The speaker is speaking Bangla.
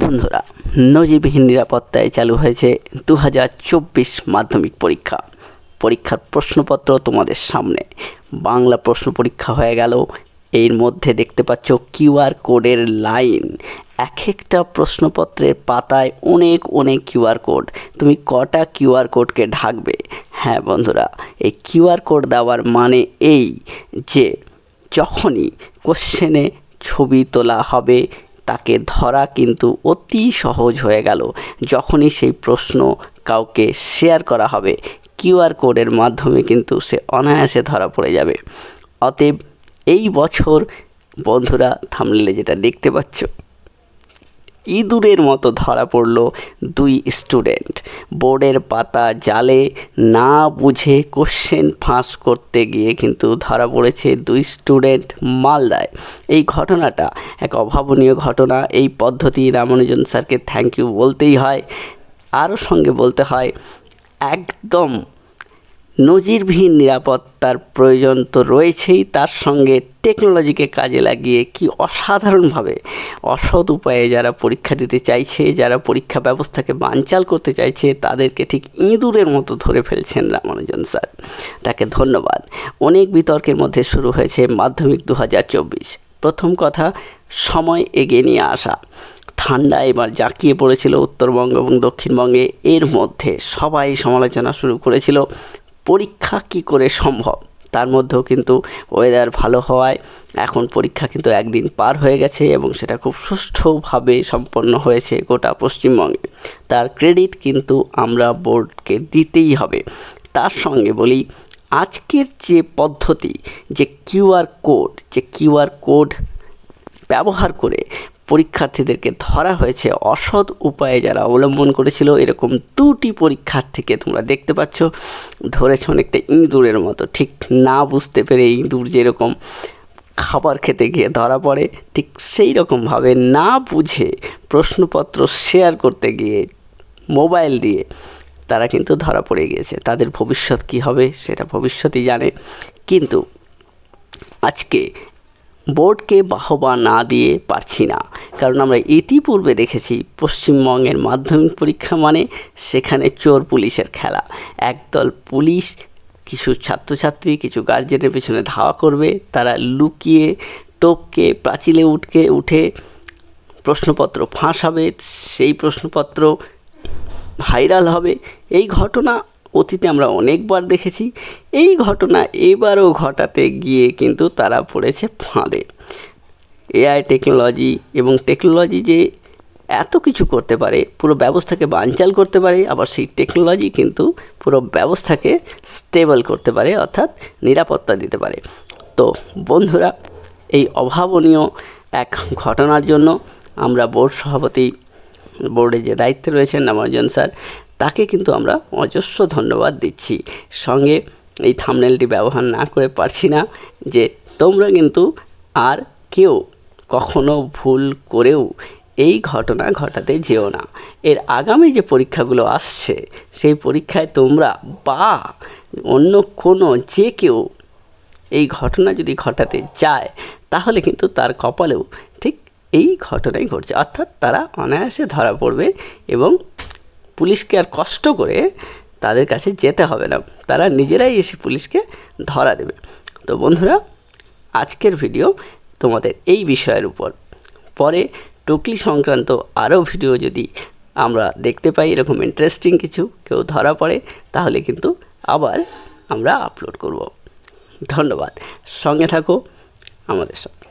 বন্ধুরা, নজিরবিহীন নিরাপত্তায় চালু হয়েছে দু হাজার চব্বিশ মাধ্যমিক পরীক্ষা। পরীক্ষার প্রশ্নপত্র তোমাদের সামনে। বাংলা প্রশ্ন পরীক্ষা হয়ে গেল। এর মধ্যে দেখতে পাচ্ছ কিউআর কোডের লাইন। এক একটা প্রশ্নপত্রের পাতায় অনেক অনেক কিউআর কোড। তুমি কটা কিউআর কোডকে ঢাকবে? হ্যাঁ বন্ধুরা, এই কিউআর কোড দেওয়ার মানে এই যে, যখনই কোশ্চেনে ছবি তোলা হবে তাকে ধরা কিন্তু অতি সহজ হয়ে গেল। যখনই সেই প্রশ্ন কাউকে শেয়ার করা হবে কিউআর কোডের মাধ্যমে কিন্তু সে অনায়াসে ধরা পড়ে যাবে। অতএব এই বছর বন্ধুরা থামলে যেটা দেখতে পাচ্ছ ইঁদুরের মতো ধরা পড়ল দুই স্টুডেন্ট। বোর্ডের পাতা জালে না বুঝে কোশ্চেন ফাঁস করতে গিয়ে কিন্তু ধরা পড়েছে দুই স্টুডেন্ট মালদায়। এই ঘটনাটা এক অভাবনীয় ঘটনা। এই পদ্ধতি রামানুজন স্যারকে থ্যাংক ইউ বলতেই হয়। আরও সঙ্গে বলতে হয়, একদম নজিরবিহীন নিরাপত্তার প্রয়োজন তো রয়েছেই, তার সঙ্গে টেকনোলজিকে কাজে লাগিয়ে কি অসাধারণভাবে অসৎ উপায়ে যারা পরীক্ষা দিতে চাইছে, যারা পরীক্ষা ব্যবস্থাকে বানচাল করতে চাইছে, তাদেরকে ঠিক ইঁদুরের মতো ধরে ফেলছেন রামানুজন স্যার। তাকে ধন্যবাদ। অনেক বিতর্কের মধ্যে শুরু হয়েছে মাধ্যমিক দু হাজার চব্বিশ। প্রথম কথা, সময় এগিয়ে নিয়ে আসা। ঠান্ডা এবার জাঁকিয়ে পড়েছিল উত্তরবঙ্গ এবং দক্ষিণবঙ্গে। এর মধ্যে সবাই সমালোচনা শুরু করেছিল পরীক্ষা কি করে সম্ভব? তার মধ্যেও কিন্তু ওয়েদার ভালো হওয়ায় এখন পরীক্ষা কিন্তু একদিন পার হয়ে গেছে এবং সেটা খুব সুষ্ঠুভাবে সম্পন্ন হয়েছে গোটা পশ্চিমবঙ্গে। তার ক্রেডিট কিন্তু আমরা বোর্ডকে দিতেই হবে। তার সঙ্গে বলি, আজকের যে পদ্ধতি, যে কিউআর কোড যে কিউআর কোড ব্যবহার করে পরীক্ষার্থীদেরকে ধরা হয়েছে অসৎ উপায়ে যারা অবলম্বন করেছিল। এরকম দুটি পরীক্ষার্থীকে তোমরা দেখতে পাচ্ছ, ধরেছ অনেকটা ইঁদুরের মতো। ঠিক না বুঝতে পেরে ইঁদুর যেরকম খাবার খেতে গিয়ে ধরা পড়ে, ঠিক সেই রকমভাবে না বুঝে প্রশ্নপত্র শেয়ার করতে গিয়ে মোবাইল দিয়ে তারা কিন্তু ধরা পড়ে গিয়েছে। তাদের ভবিষ্যৎ কী হবে সেটা ভবিষ্যতই জানে। কিন্তু আজকে বোর্ডকে বাহবা না দিয়ে পারছি না। কারণ আমরা ইতিপূর্বে দেখেছি পশ্চিমবঙ্গের মাধ্যমিক পরীক্ষা মানে সেখানে চোর পুলিশের খেলা। একদল পুলিশ, কিছু ছাত্রছাত্রী, কিছু গার্জেনের পেছনে ধাওয়া করবে, তারা লুকিয়ে, টপকে, প্রাচীলে উঠকে, উঠে প্রশ্নপত্র ফাঁস হবে সেই প্রশ্নপত্র ভাইরাল হবে। এই ঘটনা অতীতে আমরা অনেকবার দেখেছি। এই ঘটনা এবারও ঘটাতে গিয়ে কিন্তু তারা পড়েছে ফাঁদে। এআই টেকনোলজি এবং টেকনোলজি যে এত কিছু করতে পারে, পুরো ব্যবস্থাকে বানচাল করতে পারে, আবার সেই টেকনোলজি কিন্তু পুরো ব্যবস্থাকে স্টেবল করতে পারে, অর্থাৎ নিরাপত্তা দিতে পারে। তো বন্ধুরা, এই অভাবনীয় এক ঘটনার জন্য আমরা বোর্ড সভাপতি বোর্ডে যে দায়িত্বে রয়েছেন রামানুজন স্যার, তাকে কিন্তু আমরা অজস্র ধন্যবাদ দিচ্ছি। সঙ্গে এই থামনেলটি ব্যবহার না করে পারছি না যে তোমরা কিন্তু আর কেউ কখনো ভুল করেও এই ঘটনা ঘটাতে যেও না। এর আগামী যে পরীক্ষাগুলো আসছে, সেই পরীক্ষায় তোমরা বা অন্য কোনো যে কেউ এই ঘটনা যদি ঘটাতে যায় তাহলে কিন্তু তার কপালেও ঠিক এই ঘটনাই ঘটছে। অর্থাৎ তারা অনায়াসে ধরা পড়বে এবং পুলিশকে আর কষ্ট করে তাদের কাছে যেতে হবে না। তারা নিজেরাই এসে পুলিশকে ধরা দেবে। তো বন্ধুরা, আজকের ভিডিও তোমাদের এই বিষয়ের উপর। পরে টুকলি সংক্রান্ত আরও ভিডিও যদি আমরা দেখতে পাই, এরকম ইন্টারেস্টিং কিছু কেউ ধরা পড়ে, তাহলে কিন্তু আবার আমরা আপলোড করব। ধন্যবাদ। সঙ্গে থাকো আমাদের সঙ্গে